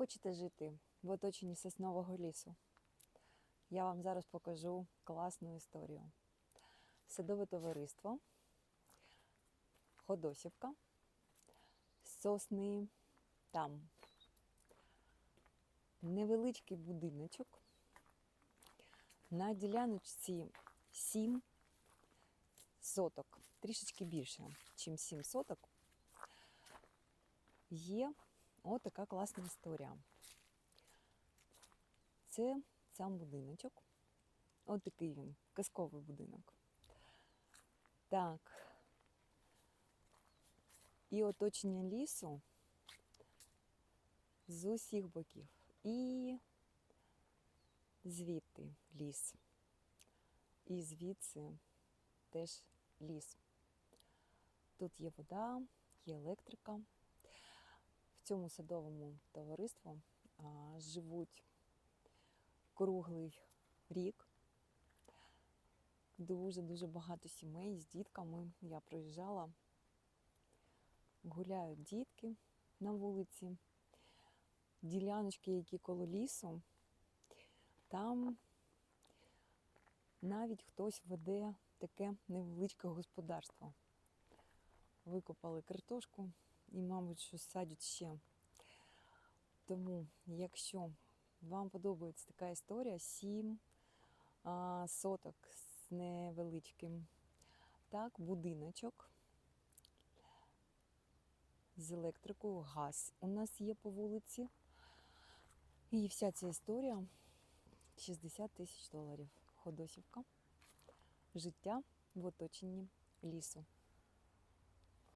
Хочете жити в оточенні соснового лісу? Я вам зараз покажу класну історію. Садове товариство, Ходосівка, сосни там. Невеличкий будиночок. На діляночці 7 соток, трішечки більше, ніж 7 соток. Є От така класна історія. Це сам будиночок. От такий він, казковий будинок. Так. І оточення лісу з усіх боків. І звідти ліс. І звідси теж ліс. Тут є вода, є електрика. Цьому садовому товариству живуть круглий рік. Дуже-дуже багато сімей з дітками. Я проїжджала, гуляють дітки на вулиці, діляночки, які коло лісу. Там навіть хтось веде таке невеличке господарство. Викопали картошку і, мабуть, що садять ще. Тому, якщо вам подобається така історія, сім а, соток з невеличким, так, будиночок з електрикою, газ у нас є по вулиці. І вся ця історія 60 тисяч доларів. Ходосівка. Життя в оточенні лісу.